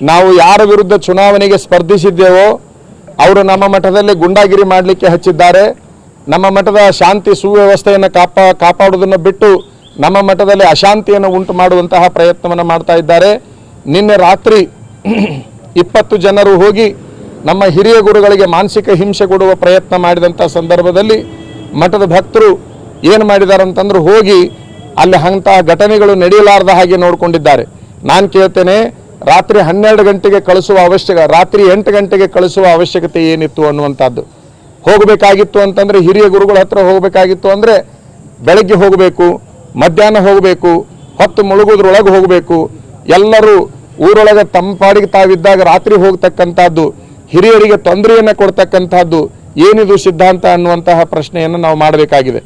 ನಾವು ಯಾರ ವಿರುದ್ಧ ಚುನಾವಣೆಗೆ ಸ್ಪರ್ಧಿಸಿದ್ದೇವೋ ಅವರು ನಮ್ಮ ಮಠದಲ್ಲಿ ಗುಂಡಾಗಿರಿ ಮಾಡಲಿಕ್ಕೆ ಹಚ್ಚಿದ್ದಾರೆ. ನಮ್ಮ ಮಠದ ಶಾಂತಿ ಸುವ್ಯವಸ್ಥೆಯನ್ನು ಕಾಪಾ, ಕಾಪಾಡುವುದನ್ನು ಬಿಟ್ಟು ನಮ್ಮ ಮಠದಲ್ಲಿ ಅಶಾಂತಿಯನ್ನು ಉಂಟು ಮಾಡುವಂತಹ ಪ್ರಯತ್ನವನ್ನು ಮಾಡ್ತಾ ಇದ್ದಾರೆ. ನಿನ್ನೆ ರಾತ್ರಿ ಇಪ್ಪತ್ತು ಜನರು ಹೋಗಿ ನಮ್ಮ ಹಿರಿಯ ಗುರುಗಳಿಗೆ ಮಾನಸಿಕ ಹಿಂಸೆ ಕೊಡುವ ಪ್ರಯತ್ನ ಮಾಡಿದಂಥ ಸಂದರ್ಭದಲ್ಲಿ ಮಠದ ಭಕ್ತರು ಏನು ಮಾಡಿದ್ದಾರೆ ಅಂತಂದ್ರೆ ಹೋಗಿ ಅಲ್ಲಿ ಅಂತಹ ಘಟನೆಗಳು ನಡೆಯಲಾರದ ಹಾಗೆ ನೋಡಿಕೊಂಡಿದ್ದಾರೆ. ನಾನು ಕೇಳ್ತೇನೆ ರಾತ್ರಿ ಹನ್ನೆರಡು ಗಂಟೆಗೆ ಕಳಿಸುವ ಅವಶ್ಯಕ, ರಾತ್ರಿ ಎಂಟು ಗಂಟೆಗೆ ಕಳಿಸುವ ಅವಶ್ಯಕತೆ ಏನಿತ್ತು ಅನ್ನುವಂಥದ್ದು. ಹೋಗಬೇಕಾಗಿತ್ತು ಅಂತಂದ್ರೆ ಹಿರಿಯ ಗುರುಗಳ ಹತ್ರ ಹೋಗಬೇಕಾಗಿತ್ತು ಅಂದ್ರೆ ಬೆಳಗ್ಗೆ ಹೋಗಬೇಕು, ಮಧ್ಯಾಹ್ನ ಹೋಗಬೇಕು, ಹೊತ್ತು ಮುಳುಗೋದ್ರೊಳಗೆ ಹೋಗಬೇಕು. ಎಲ್ಲರೂ ಊರೊಳಗೆ ತಮ್ಮ ತಾವಿದ್ದಾಗ ರಾತ್ರಿ ಹೋಗ್ತಕ್ಕಂಥದ್ದು, ಹಿರಿಯರಿಗೆ ತೊಂದರೆಯನ್ನು ಕೊಡ್ತಕ್ಕಂಥದ್ದು ಏನಿದು ಸಿದ್ಧಾಂತ ಅನ್ನುವಂತಹ ಪ್ರಶ್ನೆಯನ್ನು ನಾವು ಮಾಡಬೇಕಾಗಿದೆ.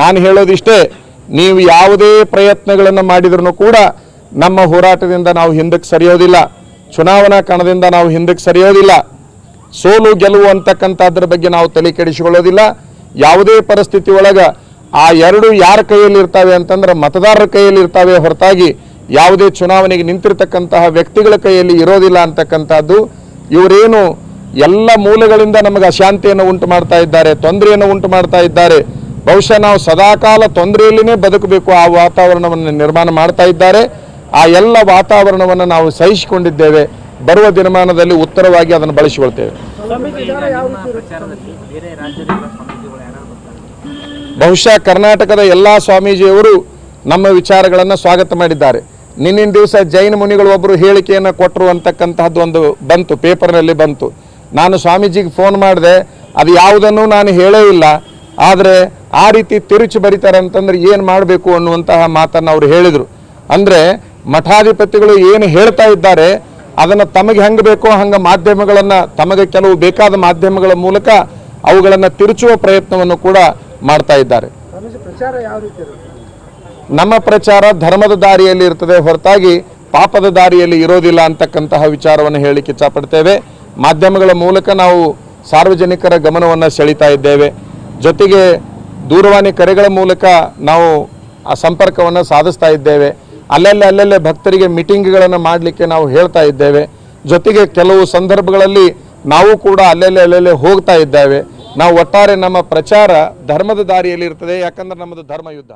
ನಾನು ಹೇಳೋದಿಷ್ಟೇ, ನೀವು ಯಾವುದೇ ಪ್ರಯತ್ನಗಳನ್ನು ಮಾಡಿದ್ರೂ ಕೂಡ ನಮ್ಮ ಹೋರಾಟದಿಂದ ನಾವು ಹಿಂದಕ್ಕೆ ಸರಿಯೋದಿಲ್ಲ. ಚುನಾವಣಾ ಕಣದಿಂದ ನಾವು ಹಿಂದಕ್ಕೆ ಸರಿಯೋದಿಲ್ಲ. ಸೋಲು ಗೆಲುವು ಅಂತಕ್ಕಂಥದ್ರ ಬಗ್ಗೆ ನಾವು ತಲೆ ಕೆಡಿಸಿಕೊಳ್ಳೋದಿಲ್ಲ. ಯಾವುದೇ ಪರಿಸ್ಥಿತಿ ಒಳಗ ಆ ಎರಡು ಯಾರ ಕೈಯಲ್ಲಿ ಇರ್ತಾವೆ ಅಂತಂದ್ರೆ ಮತದಾರರ ಕೈಯಲ್ಲಿ ಇರ್ತಾವೆ ಹೊರತಾಗಿ ಯಾವುದೇ ಚುನಾವಣೆಗೆ ನಿಂತಿರ್ತಕ್ಕಂತಹ ವ್ಯಕ್ತಿಗಳ ಕೈಯಲ್ಲಿ ಇರೋದಿಲ್ಲ ಅಂತಕ್ಕಂಥದ್ದು. ಇವರೇನು ಎಲ್ಲ ಮೂಲಗಳಿಂದ ನಮಗೆ ಅಶಾಂತಿಯನ್ನು ಉಂಟು ಮಾಡ್ತಾ ಇದ್ದಾರೆ, ತೊಂದರೆಯನ್ನು ಉಂಟು ಮಾಡ್ತಾ ಇದ್ದಾರೆ. ಬಹುಶಃ ನಾವು ಸದಾಕಾಲ ತೊಂದರೆಯಲ್ಲಿನೇ ಬದುಕಬೇಕು, ಆ ವಾತಾವರಣವನ್ನು ನಿರ್ಮಾಣ ಮಾಡ್ತಾ ಇದ್ದಾರೆ. ಆ ಎಲ್ಲ ವಾತಾವರಣವನ್ನು ನಾವು ಸಹಿಸಿಕೊಂಡಿದ್ದೇವೆ. ಬರುವ ದಿನಮಾನದಲ್ಲಿ ಉತ್ತರವಾಗಿ ಅದನ್ನು ಬಳಸಿಕೊಳ್ತೇವೆ. ಬಹುಶಃ ಕರ್ನಾಟಕದ ಎಲ್ಲ ಸ್ವಾಮೀಜಿಯವರು ನಮ್ಮ ವಿಚಾರಗಳನ್ನು ಸ್ವಾಗತ ಮಾಡಿದ್ದಾರೆ. ನಿನ್ನಿನ ದಿವಸ ಜೈನ ಮುನಿಗಳು ಒಬ್ಬರು ಹೇಳಿಕೆಯನ್ನು ಕೊಟ್ಟರು ಅಂತಕ್ಕಂತಹದ್ದು ಒಂದು ಬಂತು, ಪೇಪರ್ನಲ್ಲಿ ಬಂತು. ನಾನು ಸ್ವಾಮೀಜಿಗೆ ಫೋನ್ ಮಾಡಿದೆ, ಅದು ಯಾವುದನ್ನು ನಾನು ಹೇಳೇ ಇಲ್ಲ. ಆದರೆ ಆ ರೀತಿ ತಿರುಚಿ ಬರೀತಾರೆ ಅಂತಂದ್ರೆ ಏನು ಮಾಡಬೇಕು ಅನ್ನುವಂತಹ ಮಾತನ್ನು ಅವರು ಹೇಳಿದರು. ಅಂದರೆ ಮಠಾಧಿಪತಿಗಳು ಏನು ಹೇಳ್ತಾ ಇದ್ದಾರೆ, ಅದನ್ನು ತಮಗೆ ಹೆಂಗೆ ಬೇಕೋ ಹಂಗೆ ಮಾಧ್ಯಮಗಳನ್ನು ತಮಗೆ ಕೆಲವು ಬೇಕಾದ ಮಾಧ್ಯಮಗಳ ಮೂಲಕ ಅವುಗಳನ್ನು ತಿರುಚುವ ಪ್ರಯತ್ನವನ್ನು ಕೂಡ ಮಾಡ್ತಾ ಇದ್ದಾರೆ. ನಮ್ಮ ಪ್ರಚಾರ ಧರ್ಮದ ದಾರಿಯಲ್ಲಿ ಇರ್ತದೆ, ಹೊರತಾಗಿ ಪಾಪದ ದಾರಿಯಲ್ಲಿ ಇರೋದಿಲ್ಲ ಅಂತಕ್ಕಂತಹ ವಿಚಾರವನ್ನು ಹೇಳಿಕ್ಕೆ ಇಚ್ಛಪಡ್ತೇವೆ. ಮಾಧ್ಯಮಗಳ ಮೂಲಕ ನಾವು ಸಾರ್ವಜನಿಕರ ಗಮನವನ್ನು ಸೆಳೀತಾ ಇದ್ದೇವೆ. ಜೊತೆಗೆ ದೂರವಾಣಿ ಕರೆಗಳ ಮೂಲಕ ನಾವು ಆ ಸಂಪರ್ಕವನ್ನು ಸಾಧಿಸ್ತಾ ಇದ್ದೇವೆ. ಅಲ್ಲಲ್ಲೇ ಅಲ್ಲಲ್ಲೇ ಭಕ್ತರಿಗೆ ಮೀಟಿಂಗ್ಗಳನ್ನು ಮಾಡಲಿಕ್ಕೆ ನಾವು ಹೇಳ್ತಾ ಇದ್ದೇವೆ. ಜೊತೆಗೆ ಕೆಲವು ಸಂದರ್ಭಗಳಲ್ಲಿ ನಾವು ಕೂಡ ಅಲ್ಲಲ್ಲೇ ಅಲ್ಲಲ್ಲೇ ಹೋಗ್ತಾ ಇದ್ದೇವೆ. ನಾವು ಒಟ್ಟಾರೆ ನಮ್ಮ ಪ್ರಚಾರ ಧರ್ಮದ ದಾರಿಯಲ್ಲಿ ಇರ್ತದೆ ಯಾಕಂದ್ರೆ ನಮ್ಮದು ಧರ್ಮ ಯುದ್ಧ